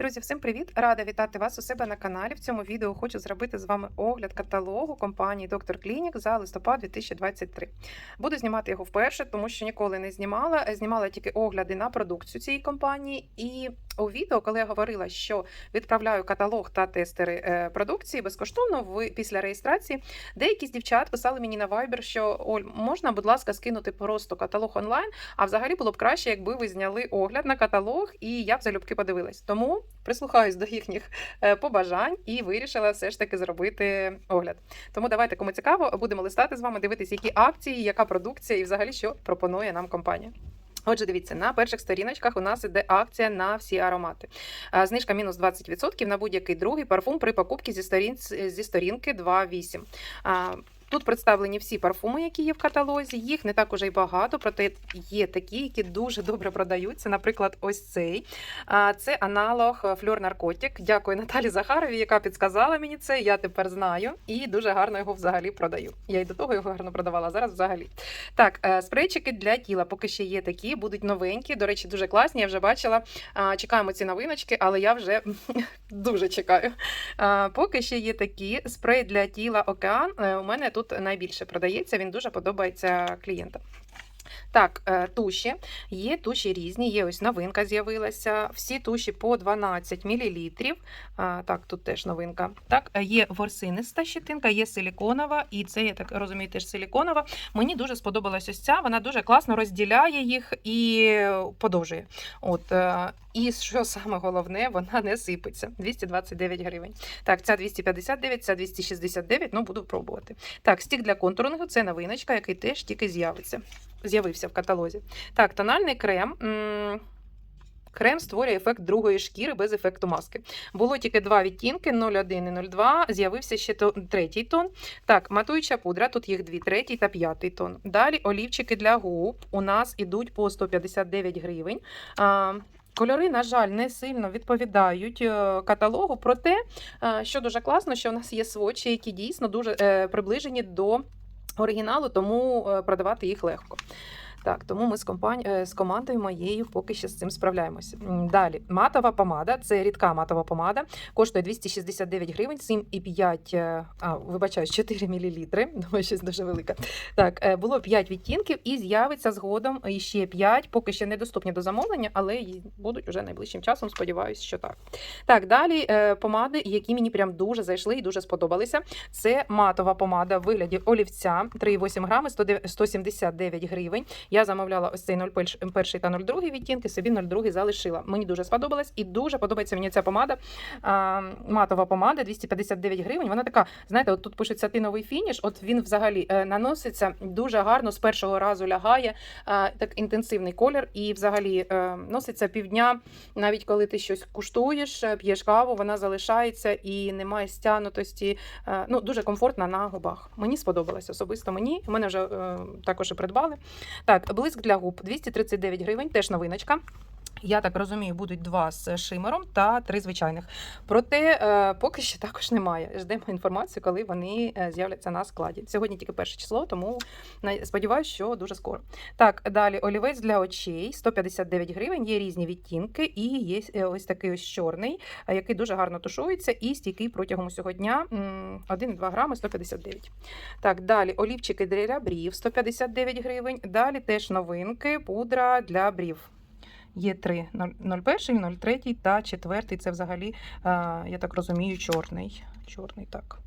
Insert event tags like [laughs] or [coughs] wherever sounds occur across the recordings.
Друзі, всім привіт! Рада вітати вас у себе на каналі. В цьому відео хочу зробити з вами огляд каталогу компанії Доктор Клінік за листопад 2023. Буду знімати його вперше, тому що ніколи не знімала. Знімала тільки огляди на продукцію цієї компанії. І у відео, коли я говорила, що відправляю каталог та тестери е, продукції безкоштовно в після реєстрації, деякі з дівчат писали мені на Viber, що Оль, можна, будь ласка, скинути просто каталог онлайн. А взагалі було б краще, якби ви зняли огляд на каталог, і я б залюбки подивилась. Тому прислухаюсь до їхніх е, побажань і вирішила все ж таки зробити огляд. Тому давайте, кому цікаво, будемо листати з вами, дивитись, які акції, яка продукція і взагалі що пропонує нам компанія. Отже, дивіться, на перших сторіночках у нас іде акція на всі аромати. Знижка мінус 20% на будь-який другий парфум при покупці зі, сторін... зі сторінки 2.8. Тут представлені всі парфуми, які є в каталозі. Їх не так уже й багато, проте є такі, які дуже добре продаються. Наприклад, ось цей. Це аналог Флюр Наркотик. Дякую Наталі Захарові, яка підсказала мені це. Я тепер знаю і дуже гарно його взагалі продаю. Я й до того його гарно продавала. Зараз взагалі. Так, е, спрейчики для тіла поки ще є такі, будуть новенькі. До речі, дуже класні. Я вже бачила. Чекаємо ці новиночки, але я вже [laughs] дуже чекаю. Поки ще є такі спрей для тіла океан. Е, У мене тут найбільше продається. Він дуже подобається клієнтам. Так, е, туші. Є туші різні, є ось новинка з'явилася. Всі туші по 12 мл. Так, тут теж новинка. Так, е, є ворсиниста щетинка, є силіконова, і це, я так розумію, теж силіконова. Мені дуже сподобалась ось ця, вона дуже класно розділяє їх і подовжує. От, е, і що саме головне, вона не сипеться. 229 гривень. Так, ця 259, ця 269, ну буду пробувати. Так, стік для контурингу це новиночка, який теж тільки з'явиться. З'явився в каталозі. Так, тональний крем. Крем створює ефект другої шкіри без ефекту маски. Було тільки два відтінки: 01 і 02. З'явився ще третій тон. Так, матуюча пудра, тут їх дві, третій та п'ятий тон. Далі олівчики для губ у нас ідуть по 159 гривень. Кольори, на жаль, не сильно відповідають е, каталогу, проте, е, що дуже класно, що в нас є свочі, які дійсно дуже е, приближені до оригіналу, тому продавати їх легко. Так, тому ми з компані... е, з командою моєю поки що з цим справляємося. Далі, матова помада, це рідка матова помада, коштує 269 гривень, 7,5, е, а, вибачаю, 4 мл, думаю, щось дуже велике. Так, е, було 5 відтінків і з'явиться згодом іще 5, поки ще недоступні до замовлення, але будуть уже найближчим часом, сподіваюся, що так. Так, далі помади, які мені прям дуже зайшли і дуже сподобалися. Це матова помада в вигляді олівця 3,8 грами, 109 179 гривень. Я замовляла ось цей 01 та 02 відтінки, собі 02 залишила. Мені дуже сподобалось і дуже подобається мені ця помада. А, матова помада 259 гривень. Вона така, знаєте, от тут пишуть сатиновий фініш. От він взагалі е, наноситься дуже гарно, з першого разу лягає. Так інтенсивний колір, і взагалі е, носиться півдня. Навіть коли ти щось куштуєш, е, п'єш каву, вона залишається і немає стянутості. Ну, дуже комфортна на губах. Мені сподобалось особисто мені. Мене вже також і придбали. Так, блиск для губ 239 гривень, теж новиночка. Я так розумію, будуть два з шимером та три звичайних. Проте е, поки що також немає. Ждемо інформацію, коли вони е, з'являться на складі. Сьогодні тільки перше число, тому сподіваюся, що дуже скоро. Так, далі олівець для очей 159 гривень. Є різні відтінки, і є е, ось такий ось чорний, який дуже гарно тушується і стійкий протягом усього дня. м, 1,2 грами 159. Так, далі олівчики для брів 159 гривень. Далі теж новинки, пудра для брів. Є три 01, 03 та 4. Це взагалі, е, я так розумію, чорний. Чорний, так.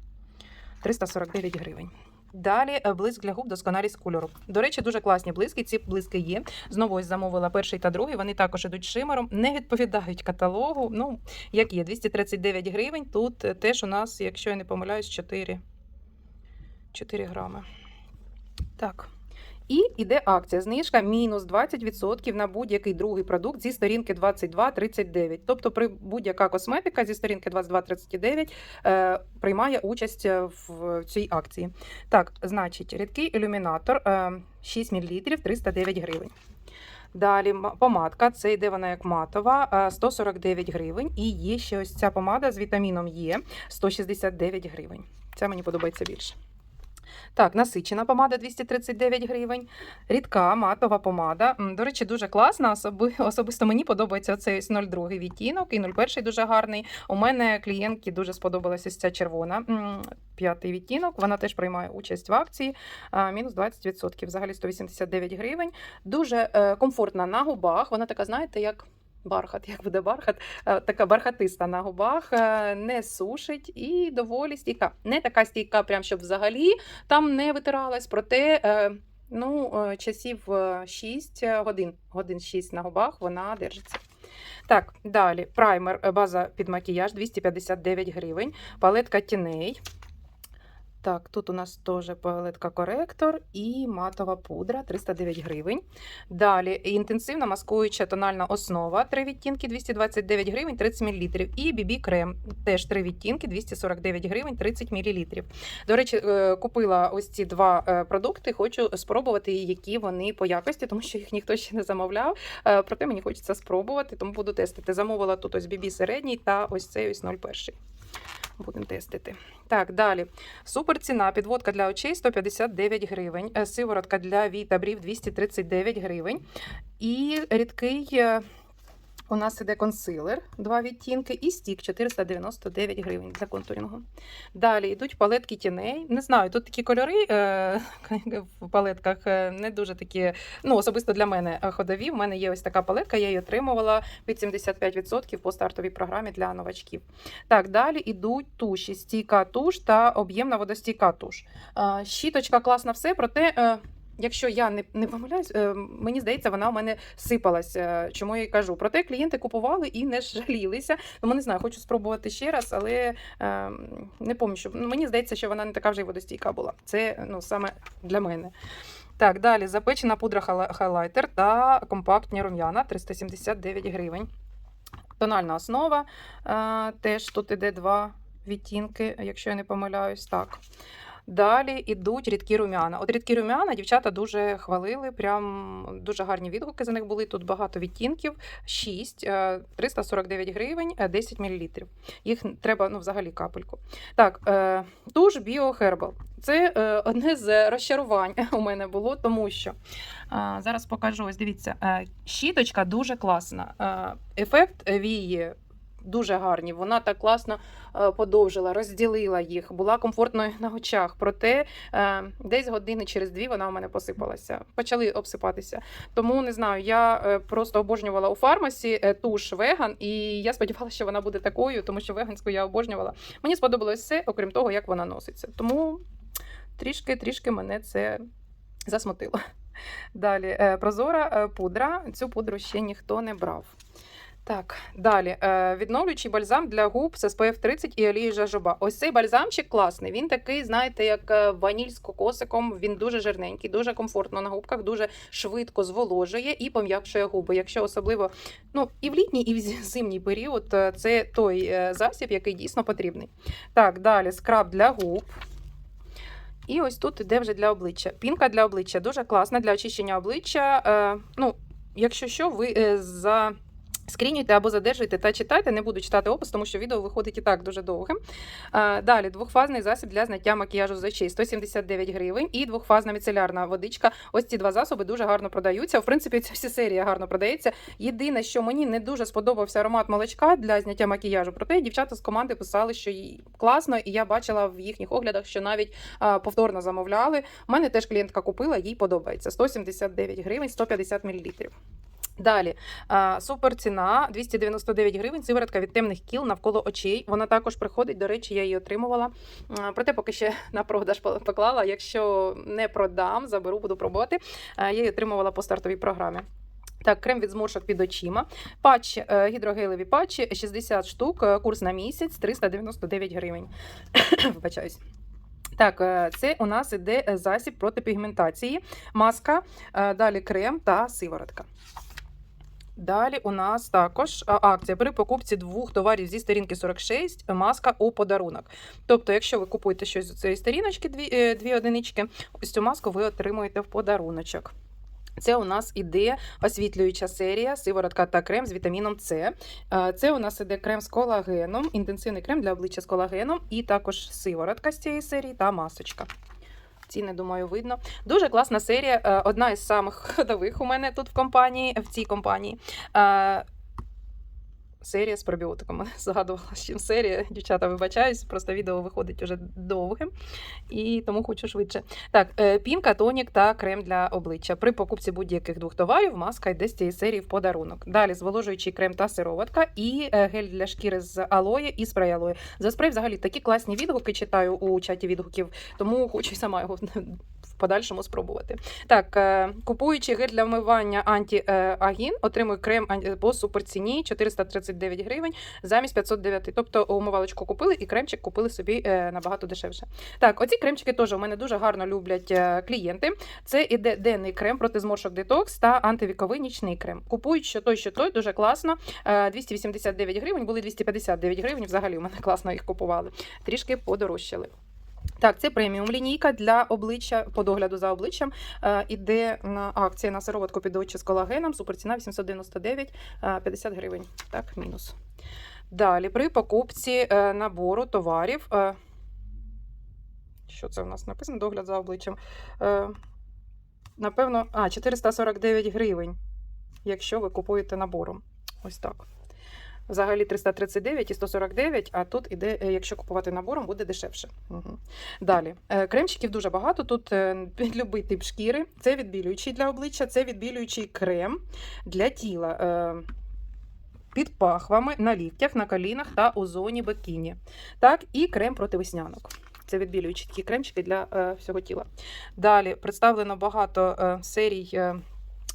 349 гривень. Далі е, блиск для губ досконалість кольору. До речі, дуже класні блиски. Ці блиски є. Знову ось замовила перший та другий. Вони також ідуть шимером, не відповідають каталогу. Ну, як є, 239 гривень. Тут е, теж у нас, якщо я не помиляюсь, 4, 4 грами. Так. І іде акція. Знижка мінус 20% на будь-який другий продукт зі сторінки 2239. Тобто, при будь-яка косметика зі сторінки 2239 е, приймає участь е, в цій акції. Так, значить, рідкий ілюмінатор е, 6 мл 309 гривень. Далі помадка, це йде вона як матова, е, 149 гривень. І є ще ось ця помада з вітаміном Е 169 гривень. Це мені подобається більше. Так, насичена помада 239 гривень. Рідка матова помада. До речі, дуже класна. Особи, [laughs] особисто мені подобається цей 02 відтінок і 01 дуже гарний. У мене клієнтки дуже сподобалася ця червона. П'ятий відтінок. Вона теж приймає участь в акції. Мінус 20%. Взагалі 189 гривень. Дуже е, комфортна на губах. Вона така, знаєте, як. Бархат, як буде бархат, Е, така бархатиста на губах, е, не сушить і доволі стійка. Не така стійка, прям щоб взагалі там не витиралась, проте е, ну, часів 6 годин, годин 6 на губах вона держиться. Так, далі праймер, база під макіяж 259 гривень, палетка тіней. Так, тут у нас теж палетка коректор і матова пудра 309 гривень. Далі інтенсивна маскуюча тональна основа 3 відтінки 229 гривень 30 мл. І BB крем теж 3 відтінки 249 гривень 30 мл. До речі, е, купила ось ці два е, продукти. Хочу спробувати, які вони по якості, тому що їх ніхто ще не замовляв. Е, Проте мені хочеться спробувати, тому буду тестити. Замовила тут ось BB середній та ось цей ось 01. Будемо тестити. Так, далі. Супер ціна. Підводка для очей 159 гривень. Е, Сиворотка для вій та брів 239 гривень. І рідкий е, у нас іде консилер, два відтінки, і стік 499 гривень для контурінгу. Далі йдуть палетки тіней. Не знаю, тут такі кольори е, [laughs] в палетках е, не дуже такі, ну, особисто для мене е, ходові. У мене є ось така палетка, я її отримувала під 75% по стартовій програмі для новачків. Так, далі йдуть туші, стійка туш та об'ємна водостійка туш. Е, Щіточка класна все, проте. е, Якщо я не, не помиляюсь, е, мені здається, вона у мене сипалась, е, чому я й кажу. Проте клієнти купували і не жалілися. Тому не знаю, хочу спробувати ще раз, але е, не пам'ятаю, ну, мені здається, що вона не така вже й водостійка була. Це ну, саме для мене. Так, далі запечена пудра хайлайтер та компактні рум'яна 379 гривень. Тональна основа. Теж тут іде два відтінки, якщо я не помиляюсь. Так. Далі йдуть рідкі рум'яна. От рідкі рум'яна дівчата дуже хвалили, прям дуже гарні відгуки за них були. Тут багато відтінків, 6, е, 349 гривень, е, 10 мл. Їх треба ну, взагалі капельку. Так, е, туш Bio. Це е, одне з розчарувань у мене було, тому що е, зараз покажу. Ось дивіться, е, щіточка дуже класна. Е, ефект вії дуже гарні. Вона так класно е, подовжила, розділила їх, була комфортною на очах. Проте е, десь години через дві вона у мене посипалася. Почали обсипатися. Тому не знаю, я е, просто обожнювала у фармасі туш веган, і я сподівалася, що вона буде такою, тому що веганську я обожнювала. Мені сподобалось все, окрім того, як вона носиться. Тому трішки, трішки мене це засмутило. [laughs] Далі прозора пудра. Цю пудру ще ніхто не брав. Так, далі. Е, Відновлюючий бальзам для губ з SPF 30 і олії жажоба. Ось цей бальзамчик класний. Він такий, знаєте, як е, ваніль з кокосиком. Він дуже жирненький, дуже комфортно на губках, дуже швидко зволожує і пом'якшує губи. Якщо особливо ну, і в літній, і в зимній період, е, це той засіб, який дійсно потрібний. Так, далі скраб для губ. І ось тут іде вже для обличчя. Пінка для обличчя дуже класна для очищення обличчя. Ну, якщо що, ви за. Скрінюйте або задержуйте та читайте. Не буду читати опис, тому що відео виходить і так дуже довгим. Далі двохфазний засіб для зняття макіяжу з очей 179 гривень і двохфазна міцелярна водичка. Ось ці два засоби дуже гарно продаються. В принципі, ця вся серія гарно продається. Єдине, що мені не дуже сподобався аромат молочка для зняття макіяжу. Проте дівчата з команди писали, що їй класно, і я бачила в їхніх оглядах, що навіть повторно замовляли. У мене теж клієнтка купила, їй подобається 179 гривень, 150 мл. Далі супер ціна 299 гривень. Сиворотка від темних кіл навколо очей. Вона також приходить. До речі, я її отримувала. Проте поки ще на продаж поклала. Якщо не продам, заберу, буду пробувати. Я її отримувала по стартовій програмі. Так, крем від зморшок під очима. Патч, е, гідрогелеві патчі 60 штук, е, курс на місяць 399 гривень. [coughs] Вибачаюсь. Так, е, це у нас іде засіб проти пігментації, маска, далі крем та сиворотка. Далі у нас також акція при покупці двох товарів зі сторінки 46 маска у подарунок. Тобто, якщо ви купуєте щось з цієї сторіночки, дві, е, дві одинички, ось цю маску ви отримуєте в подаруночок. Це у нас іде освітлююча серія, сиворотка та крем з вітаміном С. Е, Це у нас іде крем з колагеном, інтенсивний крем для обличчя з колагеном, і також сиворотка з цієї серії та масочка. Ціни, думаю, видно. Дуже класна серія. е, Одна із самих [laughs] ходових у мене тут в компанії, в цій компанії. Серія з пробіотиками. [laughs] Згадувала, з чим серія. Дівчата, вибачаюсь, просто відео виходить уже довгим, і тому хочу швидше. Так, е, пінка, тонік та крем для обличчя. При покупці будь-яких двох товарів маска йде з цієї серії в подарунок. Далі зволожуючий крем та сироватка, і е, гель для шкіри з алоє і спрей алоє. За спрей взагалі такі класні відгуки читаю у чаті відгуків, тому хочу й сама його подальшому спробувати. Так, е, купуючи гель для вмивання антиагін, отримую крем по суперціні 439 гривень замість 509. Тобто умивалочку купили і кремчик купили собі е, набагато дешевше. Так, оці кремчики теж у мене дуже гарно люблять е, клієнти. Це іде денний крем проти зморшок детокс та антивіковий нічний крем. Купують що той, що той, дуже класно. Е, 289 гривень, були 259 гривень. Взагалі у мене класно їх купували. Трішки подорожчали. Так, це преміум лінійка для обличчя по догляду за обличчям. Е, іде на акції на сироватку під очі з колагеном. Суперціна 899, е, 50 гривень. Так, мінус. Далі, при покупці е, набору товарів. Що це у нас написано? Догляд за обличчям. Напевно, а, 449 гривень, якщо ви купуєте набором. Ось так. Взагалі 339 і 149, а тут іде, е, якщо купувати набором, буде дешевше. Угу. Далі. Е, Кремчиків дуже багато. Тут е, під любий тип шкіри. Це відбілюючий для обличчя, це відбілюючий крем для тіла. Під пахвами, на ліктях, на колінах та у зоні бикіні. Так, і крем проти веснянок. Це відбілюючі такі кремчики для е, всього тіла. Далі представлено багато е, серій. Е,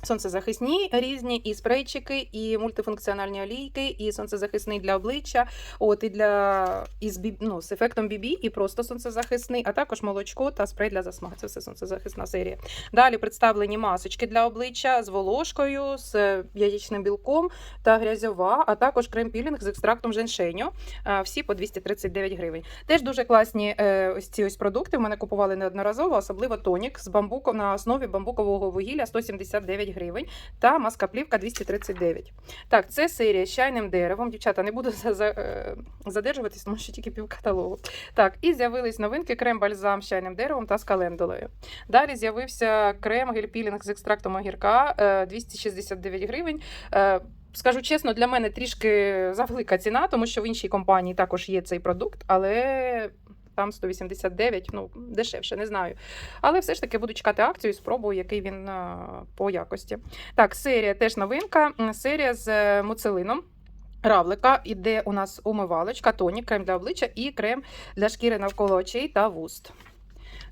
Сонцезахисні різні, і спрейчики, і мультифункціональні олійки, і сонцезахисний для обличчя, от і для і з, бі- ну, з ефектом BB, і просто сонцезахисний, а також молочко та спрей для засмаги. Це все сонцезахисна серія. Далі представлені масочки для обличчя з волошкою, з яєчним білком та грязьова, а також крем-пілінг з екстрактом женьшеню. А, Всі по 239 гривень. Теж дуже класні е, ось ці ось продукти. В мене купували неодноразово, особливо тонік з бамбуку на основі бамбукового вугілля 179 гривень та маска-плівка 239. Так, це серія з чайним деревом. Дівчата, не буду за, за, е, задержуватись, тому що тільки пів каталогу. Так, і з'явились новинки: крем-бальзам з чайним деревом та з календулою. Далі з'явився крем гель-пілінг з екстрактом огірка е, 269 гривень. Е, Скажу чесно, для мене трішки завелика ціна, тому що в іншій компанії також є цей продукт, але там 189, ну дешевше, не знаю. Але все ж таки буду чекати акцію і спробую, який він е, по якості. Так, серія теж новинка. Серія з е, муцелином. Равлика іде у нас умивалочка, тонік, крем для обличчя і крем для шкіри навколо очей та вуст.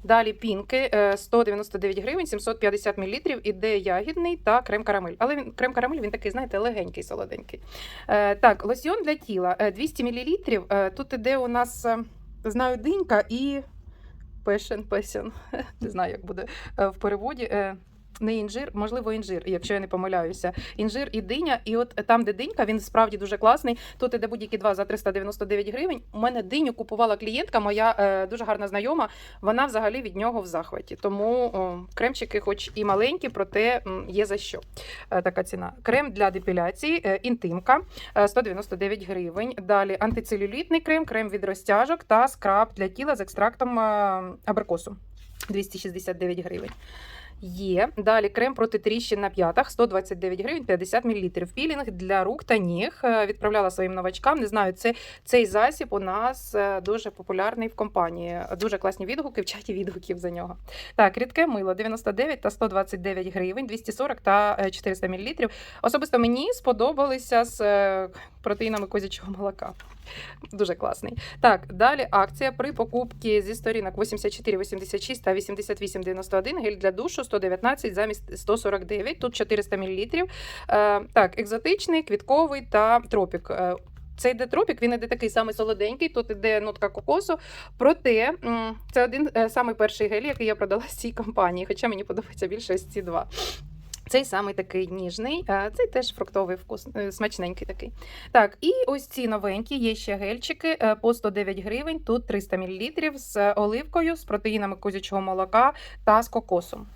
Далі пінки е, 199 гривень, 750 мл, іде ягідний та крем карамель. Але він крем карамель він такий, знаєте, легенький, солоденький. Е, Так, лосьйон для тіла е, 200 мл. Е, Тут іде у нас, е, знаю, динька і пешен, песен. [laughs] Не знаю, як буде е, в переводі. Не інжир, можливо, інжир, якщо я не помиляюся. Інжир і диня, і от там, де динька, він справді дуже класний. Тут іде будь-які два за 399 гривень. У мене диню купувала клієнтка, моя е, дуже гарна знайома. Вона взагалі від нього в захваті. Тому о, кремчики, хоч і маленькі, проте є за що е, така ціна. Крем для депіляції, е, інтимка е, 199 гривень. Далі антицелюлітний крем, крем від розтяжок та скраб для тіла з екстрактом е, абрикосу 269 гривень. Є. Далі крем проти тріщин на п'ятах 129 гривень 50 мл. Пілінг для рук та ніг. Е, Відправляла своїм новачкам. Не знаю, це цей засіб у нас е, дуже популярний в компанії. Дуже класні відгуки в чаті відгуків за нього. Так, рідке мило 99 та 129 гривень, 240 та е, 400 мл. Особисто мені сподобалися з е, протеїнами козячого молока. Дуже класний. Так, далі акція при покупці зі сторінок 84, 86 та 88, 91, гель для душу 119 замість 149, тут 400 мл. Е, так, екзотичний, квітковий та тропік. Е, цей де тропік, він іде такий самий солоденький, тут іде нотка кокосу. Проте це один е, самий перший гель, який я продала з [laughs] цій компанії, хоча мені подобається більше ось ці два. Цей самий такий ніжний, а цей теж фруктовий вкус, е, смачненький такий. Так, і ось ці новенькі є ще гельчики е, по 109 гривень, тут 300 мл з оливкою, з протеїнами козячого молока та з кокосом.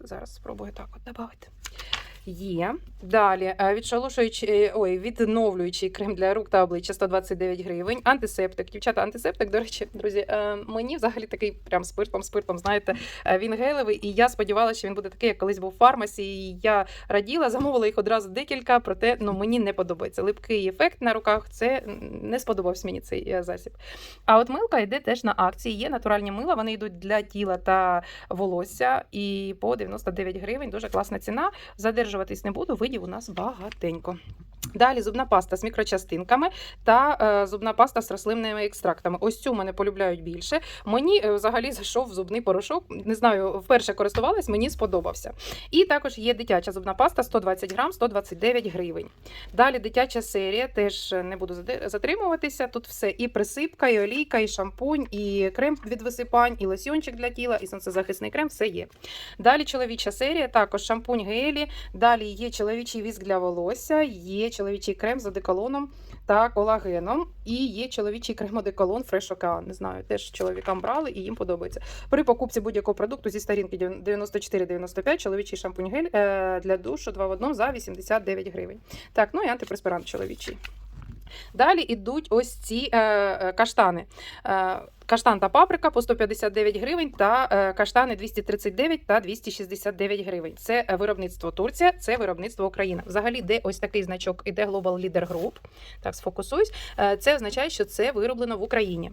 Зараз спробую так от додати. Є. Далі е, е, ой, відновлюючий крем для рук та обличчя 129 гривень. Антисептик. Дівчата, антисептик, до речі, друзі, е, мені взагалі такий прям спиртом, спиртом, знаєте, він гелевий, і я сподівалася, що він буде такий, як колись був в фармасі. І я раділа, замовила їх одразу декілька, проте ну, мені не подобається. Липкий ефект на руках це не сподобався мені цей засіб. А от милка йде теж на акції. Є натуральні мила, вони йдуть для тіла та волосся. І по 99 гривень дуже класна ціна. Задержуватись не буду, видів у нас багатенько. Далі зубна паста з мікрочастинками та е, зубна паста з рослинними екстрактами. Ось цю мене полюбляють більше. Мені е, взагалі зайшов зубний порошок. Не знаю, вперше користувалась, мені сподобався. І також є дитяча зубна паста 120 грам, 129 гривень. Далі дитяча серія, теж не буду затримуватися. Тут все і присипка, і олійка, і шампунь, і крем від висипань, і лосьйончик для тіла, і сонцезахисний крем. Все є. Далі чоловіча серія, також шампунь гелі. Далі є чоловічий віск для волосся, є чоловічий крем з одеколоном та колагеном. І є чоловічий крем одеколон Fresh Ocean. Не знаю, теж чоловікам брали і їм подобається. При покупці будь-якого продукту зі сторінки 94,95 чоловічий шампунь гель е, для душу 2 в 1 за 89 гривень. Так, ну і антипреспирант чоловічий. Далі йдуть ось ці е, е, каштани. Е, каштан та паприка по 159 гривень, та е, каштани 239 та 269 гривень. Це е, виробництво Турція, це виробництво Україна. Взагалі, де ось такий значок іде Global Leader Group. Так, сфокусуюсь. Це означає, що це вироблено в Україні.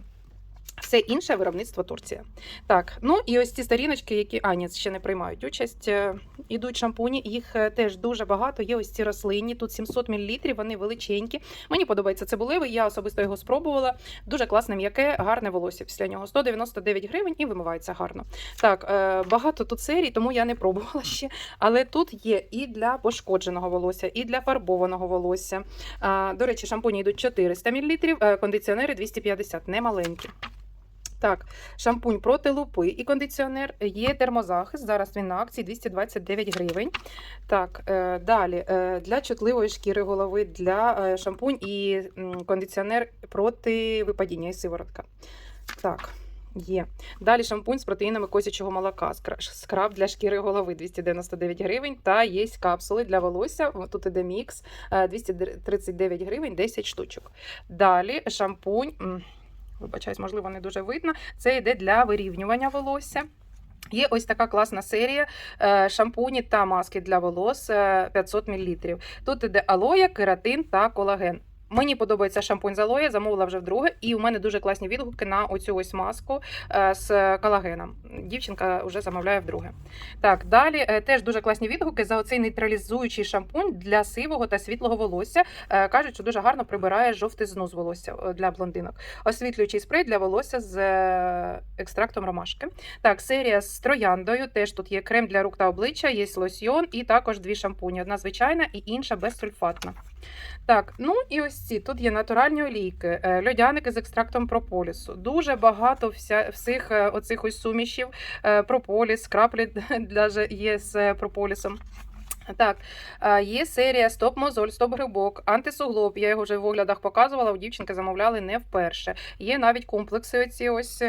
Все інше виробництво Турція. Так, ну і ось ці сторіночки, які а, ні, ще не приймають участь. е, Ідуть шампуні, їх е, теж дуже багато. Є ось ці рослинні, тут 700 мл, вони величенькі. Мені подобається цибулевий, я особисто його спробувала. Дуже класне, м'яке, гарне волосся після нього. 199 гривень і вимивається гарно. Так, е, багато тут серій, тому я не пробувала [laughs] ще. Але тут є і для пошкодженого волосся, і для фарбованого волосся. До речі, шампуні йдуть 400 мл, кондиціонери 250, не маленькі. Так, шампунь проти лупи і кондиціонер. Є термозахист. Зараз він на акції 229 гривень. Так, е, далі е, для чутливої шкіри голови, для е, шампунь і кондиціонер проти випадіння і сиворотка. Так. Є. Далі шампунь з протеїнами козячого молока. Скраб для шкіри голови 299 гривень. Та є капсули для волосся. Тут іде мікс е, 239 гривень, 10 штучок. Далі шампунь. Вибачаюсь, можливо, не дуже видно. Це йде для вирівнювання волосся. Є ось така класна серія е, шампуні та маски для волос е, 500 мл. Тут іде алоя, кератин та колаген. Мені подобається шампунь з алоє, замовила вже вдруге, і у мене дуже класні відгуки на оцю ось маску е, з колагеном. Дівчинка вже замовляє вдруге. Так, далі е, теж дуже класні відгуки за оцей нейтралізуючий шампунь для сивого та світлого волосся. Е, Кажуть, що дуже гарно прибирає жовтизну з волосся для блондинок. Освітлюючий спрей для волосся з екстрактом ромашки. Так, серія з трояндою. Теж тут є крем для рук та обличчя, є лосьйон і також дві шампуні. Одна звичайна і інша безсульфатна. Так, ну і ось ці. Тут є натуральні олійки, е, льодяники з екстрактом прополісу. Дуже багато вся, всіх е, оцих ось сумішів. е, Прополіс, краплі [laughs] же є з прополісом. Так, є серія Стоп мозоль, стоп грибок, антисуглоб. Я його вже в оглядах показувала. У дівчинки замовляли не вперше. Є навіть комплекси оці ось.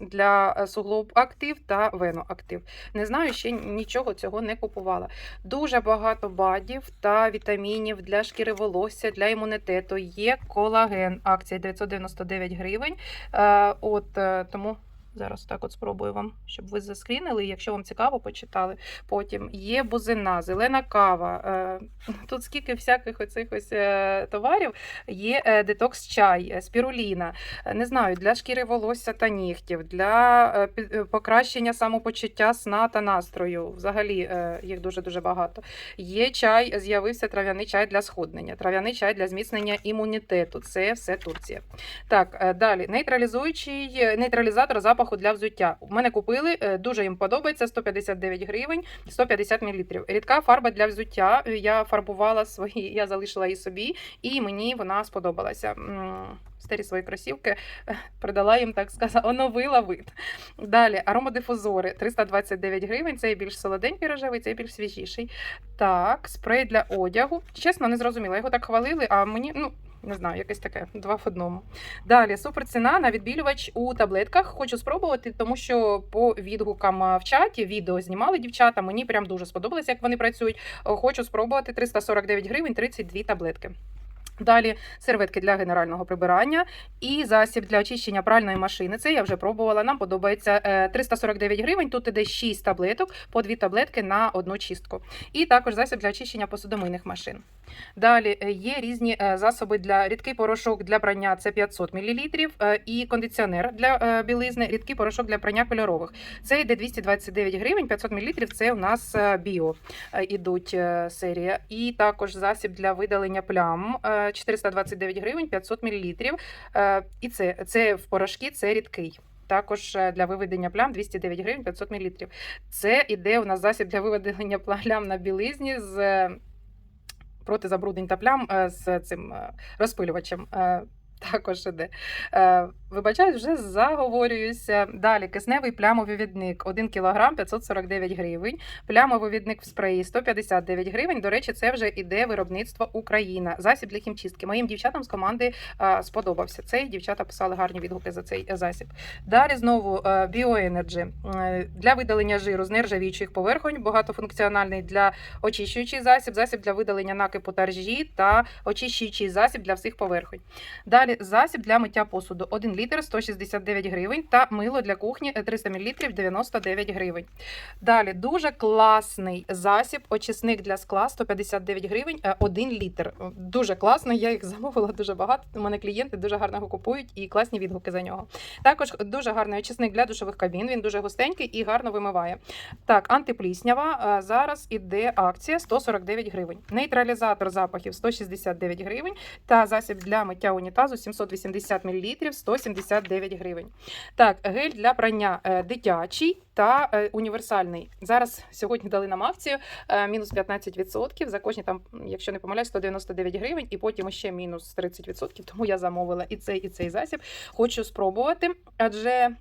Для е, суглоб актив та веноактив. Не знаю, ще нічого цього не купувала. Дуже багато бадів та вітамінів для шкіри волосся, для імунітету. Є колаген. Акція 999 гривень. Е, От е, тому зараз так от спробую вам, щоб ви заскрінили. Якщо вам цікаво, почитали. Потім є бузина, зелена кава. Е, [laughs] Тут скільки всяких оцих ось е, товарів. Є е, детокс чай, спіруліна. Не знаю, для шкіри волосся та нігтів, для покращення самопочуття сна та настрою. Взагалі їх дуже дуже багато. Є чай, з'явився трав'яний чай для схуднення, трав'яний чай для зміцнення імунітету. Це все Турція. Так, далі нейтралізуючий нейтралізатор запаху для взуття. У мене купили, е, дуже їм подобається 159 гривень, 150 мл. Рідка фарба для взуття. Е, Я фарбувала свої, я залишила її собі, і мені вона сподобалася. Старі свої кросівки е, придала їм, так сказати, оновила вид. Далі аромадифузори 329 гривень. Цей більш солоденький рожевий, цей більш свіжіший. Так, спрей для одягу. Чесно, не зрозуміла. Його так хвалили, а мені, ну, Не знаю, якесь таке, два в одному. Далі супер ціна на відбілювач у таблетках. Хочу спробувати, тому що по відгукам в чаті відео знімали дівчата. Мені прям дуже сподобалось, як вони працюють. Хочу спробувати 349 гривень, 32 таблетки. Далі серветки для генерального прибирання і засіб для очищення пральної машини. Це я вже пробувала. Нам подобається Е, 349 гривень. Тут іде 6 таблеток, по 2 таблетки на одну чистку. І також засіб для очищення посудомийних машин. Далі е, є різні е, засоби для рідкий порошок для прання це 500 мл, е, і кондиціонер для е, білизни, рідкий порошок для прання кольорових. Це йде 229 гривень, 500 мл. Це у нас е, біо е, ідуть е, серія. І також засіб для видалення плям е, 429 гривень, 500 мл. Е, І це, це в порошки, це рідкий. Також е, для виведення плям 209 гривень 500 мл. Це іде у нас засіб для виведення [laughs] плям на білизні з е, проти забруднень та плям з цим розпилювачем. Також іде. Вибачаю, вже заговорююся. Далі кисневий плямовивідник 1 кг 549 гривень. Плямовивідник в спреї 159 гривень. До речі, це вже іде виробництво Україна. Засіб для хімчистки. Моїм дівчатам з команди е, сподобався. Цей дівчата писали гарні відгуки за цей е, засіб. Далі знову е, Е, для видалення жиру з нержавіючих поверхонь, багатофункціональний для очищуючий засіб, засіб для видалення накипу та ржі та очищуючий засіб для всіх поверхонь. Далі засіб для миття посуду 1 літр 169 гривень та мило для кухні е, 300 мл 99 гривень. Далі дуже класний засіб, очисник для скла 159 гривень 1 літр. Дуже класний, я їх [laughs] замовила дуже багато. У мене клієнти дуже гарно його купують і класні відгуки за нього. Також дуже гарний очисник для душових кабін. Він дуже густенький і гарно вимиває. Так, антипліснява. е, Зараз іде акція 149 гривень. Нейтралізатор запахів 169 гривень та засіб для миття унітазу 780 мл 179 гривень. Так, гель для прання е, дитячий та е, універсальний. Зараз сьогодні дали нам акцію е, мінус 15%. За кожні там, якщо не помиляюсь, 199 гривень, і потім ще мінус 30%. Тому я замовила і цей, і цей засіб. Хочу спробувати, адже.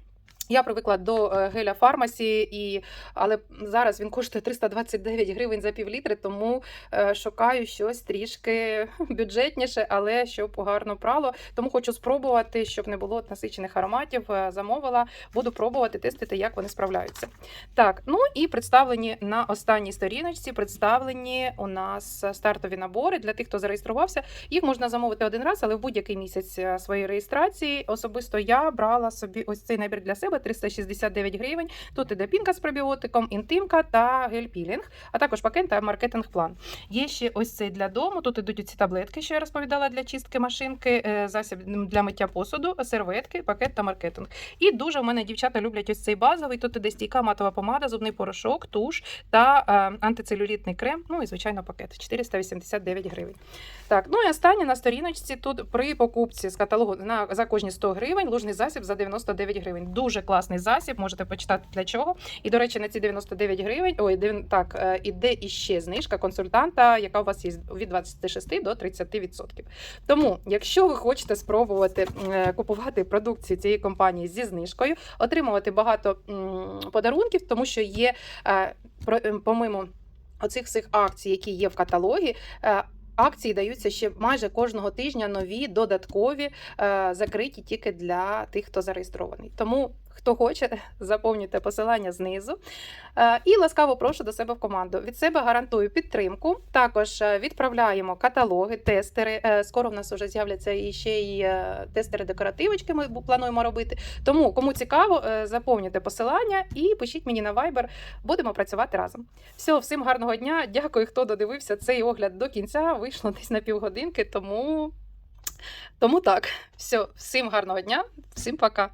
Я привикла до е, геля фармасі, і... але зараз він коштує 329 гривень за пів літри, тому е, шукаю щось трішки бюджетніше, але щоб гарно прало. Тому хочу спробувати, щоб не було насичених ароматів. Е, Замовила, буду пробувати тестити, як вони справляються. Так, ну і представлені на останній сторіночці. Представлені у нас стартові набори для тих, хто зареєструвався. Їх можна замовити один раз, але в будь-який місяць своєї реєстрації. Особисто я брала собі ось цей набір для себе 369 гривень. Тут іде пінка з пробіотиком, інтимка та гель-пілінг, а також пакет та маркетинг-план. Є ще ось цей для дому. Тут ідуть ці таблетки, що я розповідала для чистки машинки, е, засіб для миття посуду, серветки, пакет та маркетинг. І дуже в мене дівчата люблять ось цей базовий. Тут іде стійка матова помада, зубний порошок, туш та е, антицелюлітний крем. Ну і звичайно пакет 489 гривень. Так, ну і останнє на сторіночці тут при покупці з каталогу на за кожні 100 гривень лужний засіб за 99 гривень. Дуже класний засіб, можете почитати для чого. І до речі, на ці 99 гривень. Ой, так, е, іде іще знижка консультанта, яка у вас є від 26 до 30%. Тому, якщо ви хочете спробувати е, купувати продукцію цієї компанії зі знижкою, отримувати багато подарунків, тому що є е, помимо оцих всіх акцій, які є в каталогі. Акції даються ще майже кожного тижня нові, додаткові, закриті тільки для тих, хто зареєстрований. Тому, хто хоче, [laughs] заповнюйте посилання знизу. Е, І ласкаво прошу до себе в команду. Від себе гарантую підтримку. Також е, відправляємо каталоги, тестери. Е, Скоро в нас вже з'являться і ще й е, тестери декоративочки. Ми плануємо робити. Тому, кому цікаво, заповнюйте посилання і пишіть мені на Viber. Будемо працювати разом. Все, всім гарного дня. Дякую, хто додивився цей огляд до кінця. Вийшло десь на півгодинки, тому, тому так. Все, всім гарного дня, всім пока.